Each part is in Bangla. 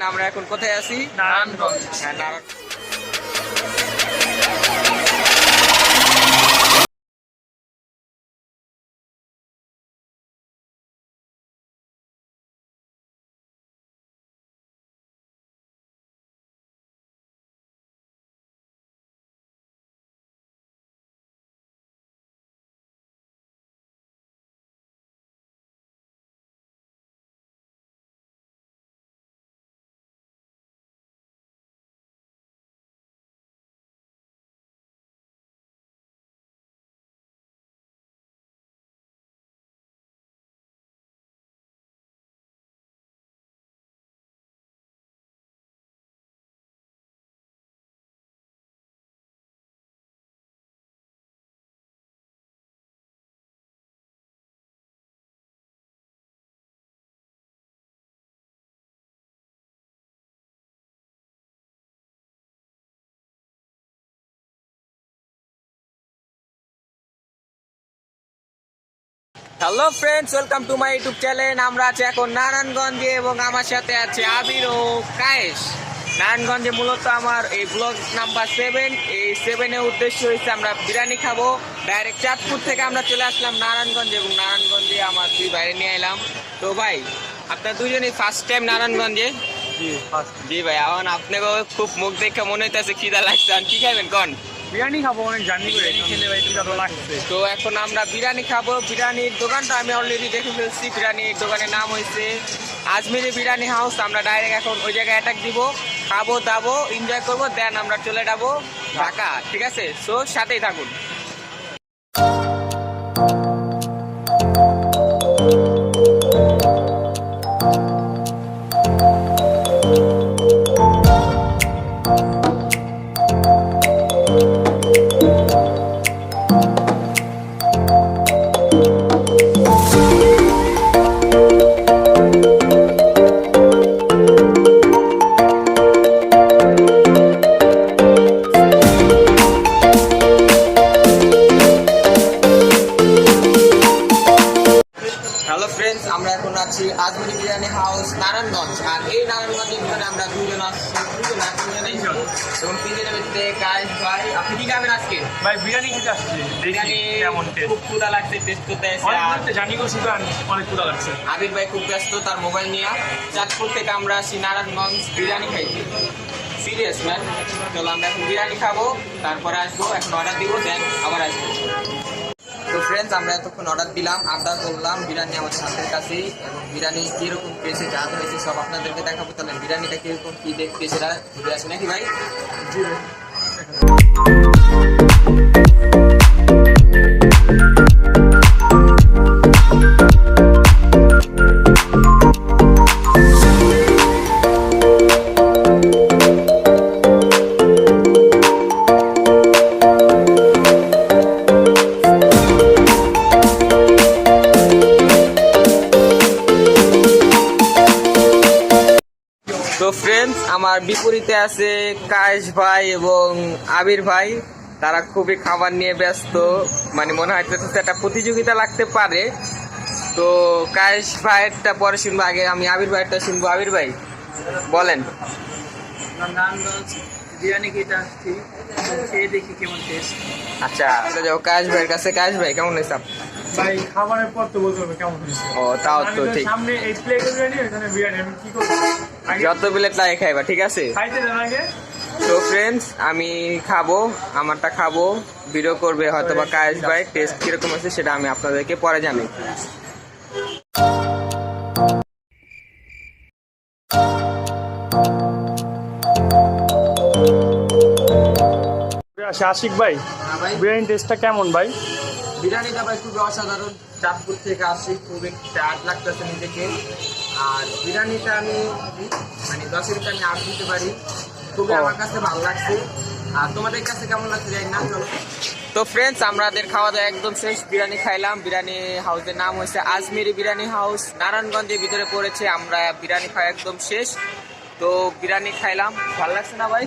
আমরা এখন কোথায় আছি? নারায়ণগঞ্জ। হ্যাঁ, Narayan hello friends welcome to my YouTube channel আমরা আছি এখন নারায়ণগঞ্জে এবং আমার সাথে আছে আবির ও কায়েশ। নারায়ণগঞ্জে মূলত আমার এই ব্লগ নাম্বার সেভেন এই সেভেনের উদ্দেশ্য হচ্ছে আমরা বিরিয়ানি খাব। ডাইরেক্ট চাঁদপুর থেকে আমরা চলে আসলাম নারায়ণগঞ্জে এবং নারায়ণগঞ্জে আমার দুই বাইরে নিয়ে এলাম। তো ভাই আপনার দুজনই ফার্স্ট টাইম নারায়ণগঞ্জে? জি ফার্স্ট জি ভাই এখন আপনাকে খুব মুখ দেখে মনে হইতেছে খিদা লাগছে। কি খাবেন কন? বিরিয়ানি খাব অনেক জার্নি করে খেলে ভাই ভালো লাগছে। তো এখন আমরা বিরিয়ানি খাব। বিরিয়ানির দোকানটা আমি অলরেডি দেখে ফেলছি। বিরিয়ানির দোকানের নাম হয়েছে আজমিরি বিরিয়ানি হাউস। আমরা ডাইরেক্ট এখন ওই জায়গায় অ্যাটাক দিব। খাব দাবো এনজয় করব দেন আমরা চলে যাব ঢাকা। ঠিক আছে? সো সাথেই থাকুন। আছি আজমিরি বিরিয়ানি হাউস নারায়ণগঞ্জ। আর এই নারায়ণগঞ্জের ভিতরে আমরা দুজন আসছি দুজন এবং ভাই আপনি কি খাবেন আজকে? ভাই বিরিয়ানি খেতে আসছি। দেখি বিরিয়ানি কেমন টেস্ট খুব ক্ষুদা লাগছে টেস্ট করতে এসে আর জানি করছি তো অনেক ক্ষুদা লাগছে। আবির ভাই খুব ব্যস্ত তার মোবাইল নিয়ে চাঁদপুর থেকে আমরা আসি নারায়ণগঞ্জ বিরিয়ানি খাইছি সিরিয়াস ম্যান চলো আমরা এখন বিরিয়ানি খাব তারপরে আসব এখন অর্ডার দিব দেন আবার আসব। তো ফ্রেন্ডস আমরা এতক্ষণ অর্ডার দিলাম আড্ডা করলাম বিরিয়ানি আমার সাথের কাছেই এবং বিরিয়ানি কীরকম পেয়েছে যা হয়েছে সব আপনাদেরকে দেখাবো। তাহলে বিরিয়ানিটা কীরকম কী দেখতে সেটা ঘুরে আসে। নাকি ভাই? জি ভাই আমার বিপরীতে আছে কায়েশ ভাই এবং আবির ভাই। তারা খুবই খাবার নিয়ে ব্যস্ত। মানে মনে হয় একটা প্রতিযোগিতা লাগতে পারে। তো কায়েশ ভাইয়েরটা পরে শুনব আগে আমি আবির ভাইয়েরটা শুনব। আবির ভাই বলেন। আচ্ছা যাও কায়েশ ভাইয়ের কাছে। কায়েশ ভাই কেমন হয়েছে ভাই খাবারের পর তো বলতে হবে কেমন হয়েছে। ও তাও তো ঠিক। সামনে এই প্লেটে বিরিয়ানি এখানে বিরিয়ানি আমি কি করব? আগে যত প্লেট তাই খাইবা ঠিক আছে? তো ফ্রেন্ডস আমি খাব আমারটা খাব ভিডিও করবে হয়তো বা কায়েশ ভাই টেস্ট কীরকম আছে সেটা আমি আপনাদেরকে পরে জানাই আসে আশিক ভাই ভাই। বিরিয়ানি টেস্টটা কেমন ভাই? বিরিয়ানিটা ভাই খুবই অসাধারণ। চাঁদপুর থেকে আসি খুবই চার্জ লাগতেছে নিজেকে। আর বিরিয়ানিটা আমি মানে দশের আমি আট দিতে পারি। খুবই আমার কাছে ভালো লাগছে। আর তোমাদের কাছে কেমন লাগছে জানি না চলো। তো ফ্রেন্ডস আমাদের খাওয়া দাওয়া একদম শেষ। বিরিয়ানি খাইলাম। বিরিয়ানি হাউসের নাম হচ্ছে আজমিরি বিরিয়ানি হাউস নারায়ণগঞ্জের ভিতরে পড়েছে। আমরা বিরিয়ানি খাওয়া একদম শেষ। তো বিরিয়ানি খাইলাম। ভালো লাগছে না ভাই?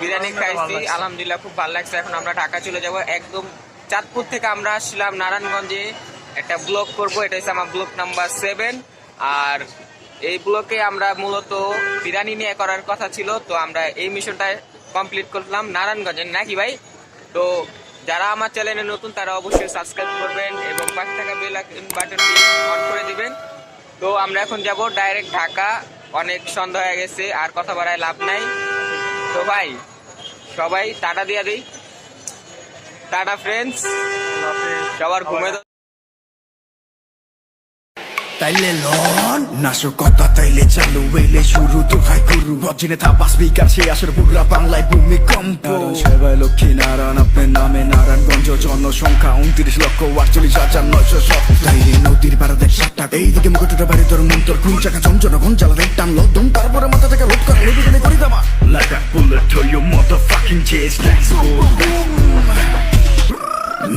বিরিয়ানি খাইছি। আলহামদুলিল্লাহ খুব ভালো লাগছে। এখন আমরা ঢাকা চলে যাব। একদম চাঁদপুর থেকে আমরা আসছিলাম নারায়ণগঞ্জে। একটা ব্লগ করব, এটা হচ্ছে আমার ব্লক নাম্বার সেভেন। আর এই ব্লকে আমরা মূলত বিরিয়ানি নিয়ে করার কথা ছিল, তো আমরা এই মিশনটা কমপ্লিট করলাম নারায়ণগঞ্জের নাকি ভাই? তো যারা আমার চ্যানেলে নতুন, তারা অবশ্যই সাবস্ক্রাইব করবেন এবং পাশে থাকা বেল বাটনটি অন করে দিবেন। তো আমরা এখন যাব ডাইরেক্ট ঢাকা, অনেক সন্ধ্যা হয়ে গেছে, আর কথা বাড়ায় লাভ নাই। তো ভাই, সবাই টাটা দিয়ে দিই। টাটা ফ্রেন্ডস সবার ঘুমে তাইলে লন। নাশকতা তাইলে চালু এলে শুরু তো হাই গুরু বজিনে থা বাস বিকার সে আসর পুরা বাংলায় ভূমিকম্প। সেবায় লক্ষ্মী নারায়ণ আপনার নামে নারায়ণগঞ্জ জনসংখ্যা উনত্রিশ লক্ষ আটচল্লিশ হাজার নয়শো সব তাইলে নদীর পাড়া দেখ সাতটা। এইদিকে মুকুটটা বাড়ি তোর মন্তর কোন চাকা চঞ্চল ঘন জ্বালা দেখ টানলো দম তারপরে মাথা থেকে রোধ করা দামা Like a bullet to your motherfucking chest Let's go.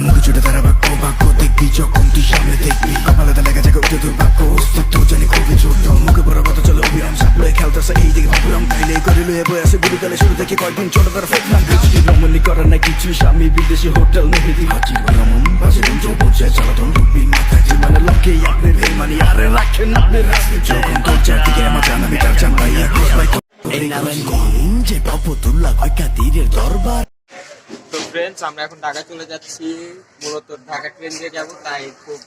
মুখ জুড়ে তারা বাক্য বাক্য দেখবি যখন তুই সামনে দেখবি। তা লেগে যাকে উঠে বাক্য। অস্তিত্ব জানি খুবই ছোট মুখে বড় কথা চলে অবিরাম সাপ্লাই খেলতেছে এই দিকে ভাবুরাম। তাইলে করিল এ বয়সে গুলি কালে শুরু থেকে কয়েকদিন ছোট তার ফেক নাম বৃষ্টি রমণী করে না কিছু স্বামী বিদেশি হোটেল মেহেদি। হাজি রমন বাজে দিন চোখ পৌঁছে চালাতন ডুবি মাথা জীবনে লোকে আপনি বেমানি আরে রাখেন আপনি রাজনীতি যখন তোর চারদিকে আমার জানাবি তার জান ভাই এক ভাই এই নামেন যে কয়কা তীরের দরবার। ফ্রেন্ডস আমরা এখন ঢাকা চলে যাচ্ছি। মূলত ঢাকা ট্রেন দিয়ে যাব, তাই খুব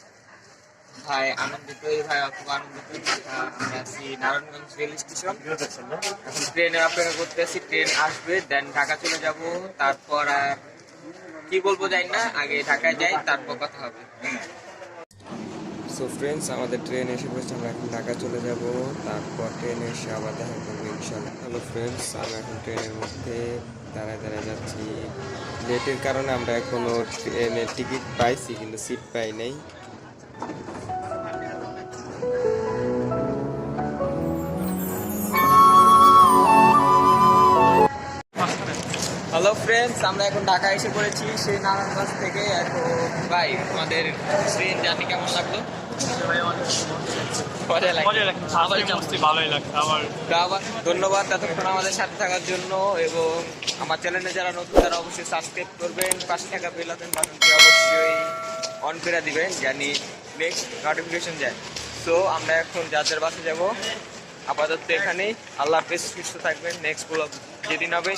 ভাই আনন্দিত ভাই খুব আনন্দিত। আছি নারায়ণগঞ্জ রেল স্টেশন। এখন ট্রেনের অপেক্ষা করতে আছি ট্রেন আসবে দেন ঢাকা চলে যাব। তারপর আর কি বলব যাই না, আগে ঢাকায় যাই, তারপর কথা হবে। সো ফ্রেন্ডস আমাদের ট্রেন এসে পড়েছে, আমরা এখন ঢাকা চলে যাব। তারপর ট্রেনে এসে আবার দেখা করব ইনশাল্লাহ হ্যালো ফ্রেন্ডস আমরা এখন ট্রেনের মধ্যে দাঁড়ায় দাঁড়ায় যাচ্ছি। লেটের কারণে আমরা এখনও ট্রেনের টিকিট পাইছি, কিন্তু সিট পাই নাই। হ্যালো ফ্রেন্ডস আমরা এখন ঢাকা এসে পড়েছি, সেই নারায়ণগঞ্জ থেকে। এখন ভাই আমাদের ট্রেন জার্নি কেমন লাগল? ধন্যবাদ এতক্ষণ আমাদের সাথে থাকার জন্য এবং আমার চ্যানেলে যারা নতুন তারা অবশ্যই সাবস্ক্রাইব করবেন পাশে থাকা বেল আইকন বাটনটি অবশ্যই অন করে দিবেন জানি নেক্সট নোটিফিকেশন যায়। তো আমরা এখন যাদের বাসে যাব। আপাতত এখানেই। আল্লাহ হাফেজ সুস্থ থাকবেন। নেক্সট ব্লগ যেদিন হবে